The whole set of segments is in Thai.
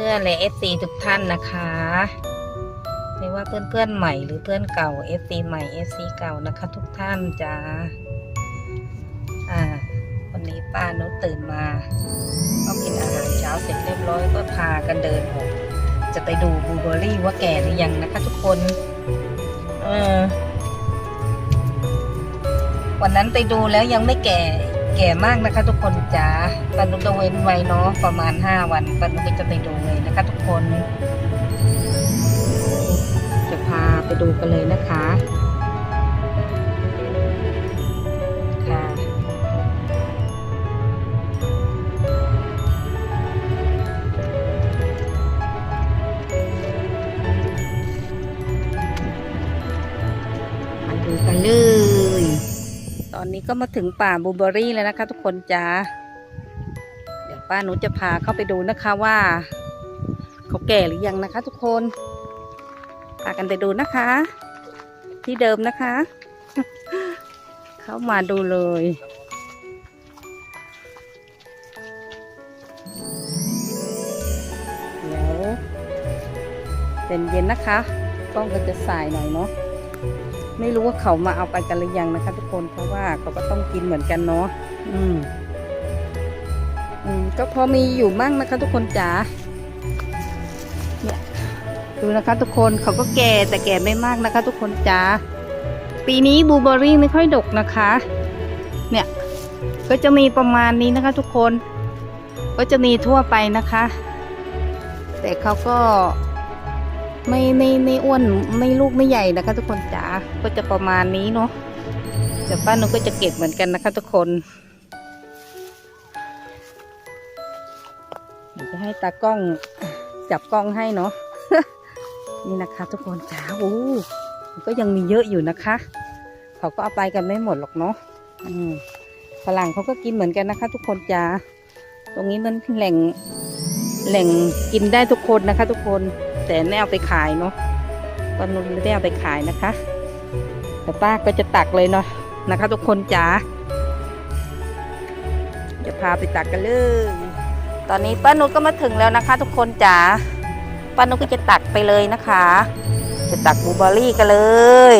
พื่อนๆและเอฟซีทุกท่านนะคะ ไม่ว่าเพื่อนๆใหม่หรือเพื่อนเก่าเอฟซีใหม่เอฟซีเก่านะคะ ทุกท่านจ้าอ่า วันนี้ป้านุตื่นมาก็กินอาหารเช้าเสร็จเรียบร้อยก็พากันเดินออกจะไปดูบลูเบอร์รี่ว่าแก่หรือยังนะคะ ทุกคน เออวันนั้นไปดูแล้วยังไม่แก่ แก่มากนะคะ ทุกคนจ๋าปันนุจะเว้นไว้เนาะประมาณห้าวันปันนุ่งจะไปดูเลยนะคะ ทุกคน จะพาไปดูกันเลยนะคะ อนนี้ก็มาถึงป่าบูเบอรี่แล้วนะคะ ทุกคนจ้าเดี๋ยวป้าหนูจะพาเข้าไปดูนะคะว่าเขาแก่หรือยังนะคะ ทุกคนพากันไปดูนะคะ ที่เดิมนะคะ เข้ามาดูเลยเดี๋ยวเป็นเย็นนะคะกล้องก็จะสายหน่อยเนาะ ไม่รู้ว่าเขามาเอาไปกันหรือยังนะคะ ทุกคนเพราะว่าเขาก็ต้องกินเหมือนกันเนาะอืม อืม ก็พอมีอยู่มั่งนะคะ ทุกคนจ๋าเนี่ยดูนะคะ ทุกคนเขาก็แก่แต่แก่ไม่มากนะคะ ทุกคนจ๋าปีนี้บูเบอร์รี่ไม่ค่อยดกนะคะ เนี่ย ก็จะมีประมาณนี้นะคะ ทุกคน ก็จะมีทั่วไปนะคะ แต่เขาก็ ไม่ไม่ไม่อ้วนไม่ลูกไม่ใหญ่นะคะ ทุกคนจ๋าก็จะประมาณนี้เนาะเดี๋ยวป้านุก็จะเก็บเหมือนกันนะคะ ทุกคนเดี๋ยวจะให้ตากล้องจับกล้องให้เนาะนี่นะคะ ทุกคนจ๋าโอ้ก็ยังมีเยอะอยู่นะคะ เขาก็เอาไปกันไม่หมดหรอกเนาะฝรั่งเขาก็กินเหมือนกันนะคะ ทุกคนจ๋าตรงนี้มันแหล่งแหล่งกินได้ทุกคนนะคะ ทุกคน แต่ไม่เอาไปขายเนาะปานุนไม่ได้เอาไปขายนะคะ แต่ป้าก็จะตักเลยเนาะนะคะ ทุกคนจ๋าจะพาไปตักกันเลยตอนนี้ป้านุชก็มาถึงแล้วนะคะ ทุกคนจ๋าป้านุชก็จะตักไปเลยนะคะ จะตักบูเบอร์รี่กันเลย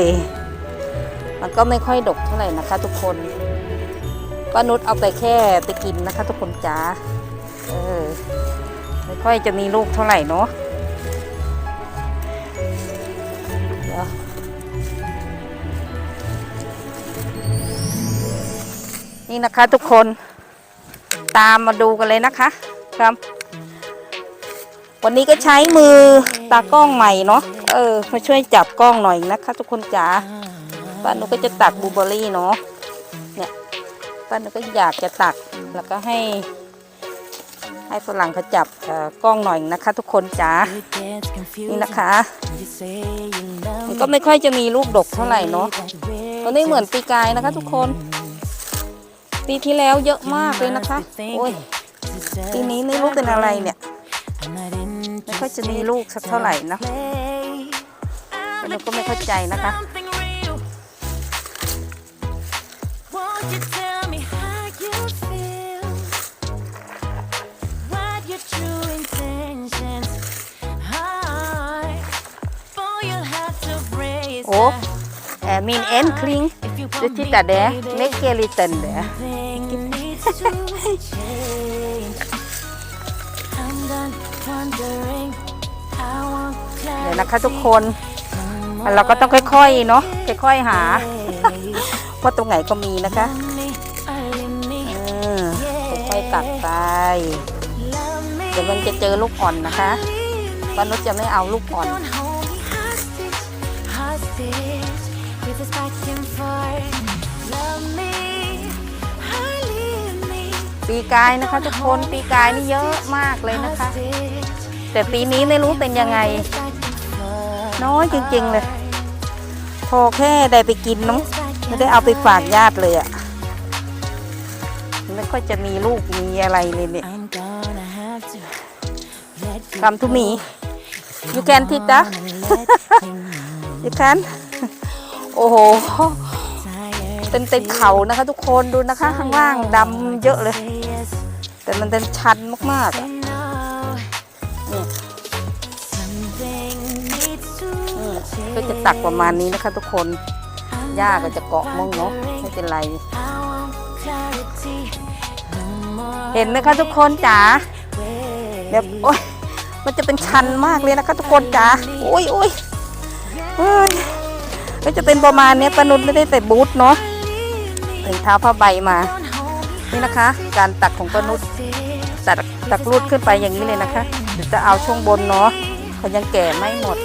มันก็ไม่ค่อยดกเท่าไหร่นะคะ ทุกคนป้านุชเอาไปแค่ไปกินนะคะ ทุกคนจ๋าเออไม่ค่อยจะมีลูกเท่าไหร่เนาะ เดี๋ยวนี่นะคะทุกคนตามมาดูกันเลยนะคะครับ วันนี้ก็ใช้มือตากล้องใหม่เนาะเออมาช่วยจับกล้องหน่อยนะคะ ทุกคนจ๋าป้านูก็จะตักบูเบอรี่เนาะเนี่ยป้านูก็อยากจะตักแล้วก็ให้ ให้ฝรั่งเขาจับกล้องหน่อยนะคะ ทุกคนจ๋านี่นะคะ มันก็ไม่ค่อยจะมีลูกดกเท่าไหร่เนาะตัวนี้เหมือนปีกายนะคะ ทุกคน ปีที่แล้วเยอะมากเลยนะคะ โอ้ยปีนี้ไม่รู้เป็นอะไรเนี่ย ไม่ค่อยจะมีลูกสักเท่าไหร่นะแต่หนูก็ไม่เข้าใจนะคะ ลิตันเด Thing needs to change. I'm done wondering. I want เดี๋ยวนะคะทุกคนเราก็ต้องค่อยๆ เนาะค่อยๆหาว่าตรงไหนก็มีนะคะเออค่อยๆตักไป เดี๋ยวมันจะเจอลูกอ่อนนะคะป้านุชจะไม่เอาลูกอ่อน hostage with this back and forth. Love me, or leave me. ปีกายนะคะทุกคนปีกายนี่เยอะมากเลยนะคะ Hostage แต่ปีนี้ไม่รู้เป็นยังไง with this back and forth. น้อยจริงๆเลยพอแค่ได้ไปกินเน้องไม่ได้เอาไปฝากญาติเลยอะไม่ค่อยจะมีลูกมีอะไรเลยเนี่ย I'm gonna have to let you Come to me. go. You can If take you that. wanna let me know. you can โอ้โห เป็นต็ดเขานะคะทุกคนดูนะคะ ข้างล่างดำเยอะเลย แต่มันเต็นชันมากๆก็จะตักประมาณนี้นะคะทุกคนหญ้าก็จะเกาะม่งเนาะไม่เป็นไร เห็นไหมคะทุกคนจ๋าแบบโอ้ยมันจะเป็นชันมากเลยนะคะทุกคนจ๋าโอ้ยโอ้ย ก็จะเป็นประมาณนี้ยปนุชไม่ได้ใส่บูทเนาะใส่เท้าผ้าใบมา นี่นะคะ การตักของปนุชตักตักรูดขึ้นไปอย่างนี้เลยนะคะเดี๋ยวจะเอาช่วงบนเนาะเขายังแก่ไม่หมด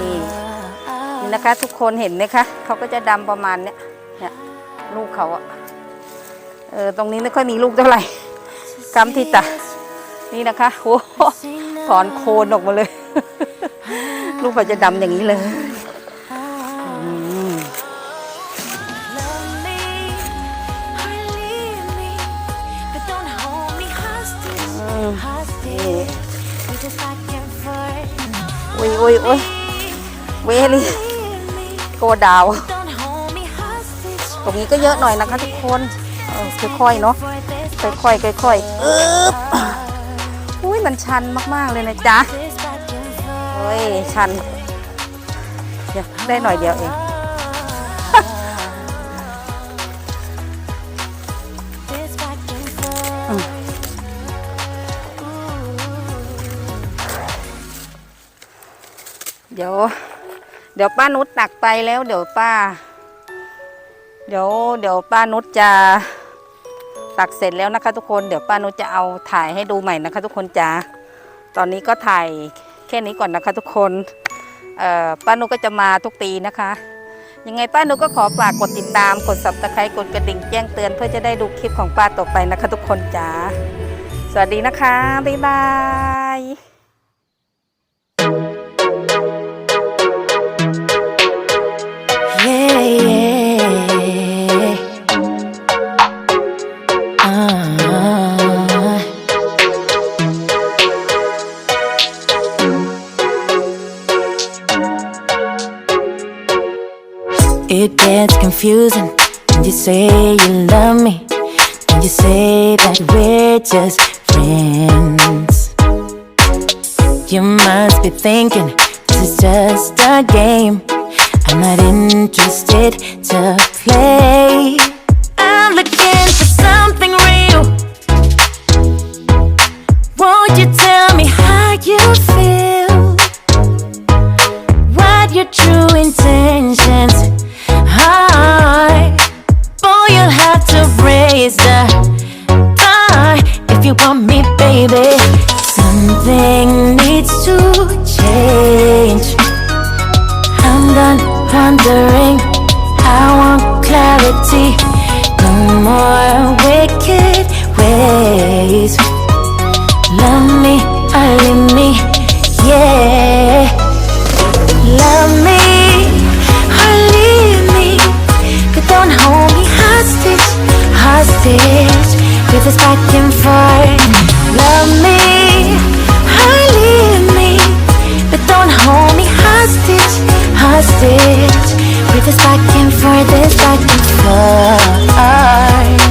นี่นี่นะคะทุกคนเห็นไหมคะเขาก็จะดำประมาณเนี้ยเนี่ยลูกเขาอะเออตรงนี้ไม่ค่อยมีลูกเท่าไหร่ ซ้ำที่ตานี่นะคะโอ้ถอนโคนออกมาเลย ลูกปัจจะดำอย่างนี้เลยอุ้ยอุ้ยอุ้ยเวลี่โกดาว ตรงนี้ก็เยอะหน่อยนะคะทุกคน ค่อยๆเนาะค่อยๆค่อยๆอึ๊บอุ้ยมันชันมากๆเลยนะจ๊ะ this back and forth. เฮ้ยชันเดี๋ยวได้หน่อยเดียวเองเดี๋ยว เดี๋ยวป้านุชตักไปแล้ว เดี๋ยวป้า เดี๋ยว เดี๋ยวป้านุชจะ ตักเสร็จแล้วนะคะทุกคนเดี๋ยวป้านุจะเอาถ่ายให้ดูใหม่นะคะ ทุกคนจ้าตอนนี้ก็ถ่ายแค่นี้ก่อนนะคะ ทุกคนป้านุก็จะมาทุกปีนะคะยังไงป้านุก็ขอฝากกดติดตามกดสับตะไคร้กดกระดิ่งแจ้งเตือนเพื่อจะได้ดูคลิปของป้าต่อไปนะคะ ทุกคนจ้าสวัสดีนะคะบ๊ายบาย it gets confusing when you say you love me. When you say that we're just friends. You must be thinking this is just a game. I'm not interested to play. Clarity. No more wicked ways. Love me leave me, yeah. Love me leave me, but don't hold me hostage, hostage. With this back and forth. Love me leave me, but don't hold me hostage, hostage. For this back and for this back and forth.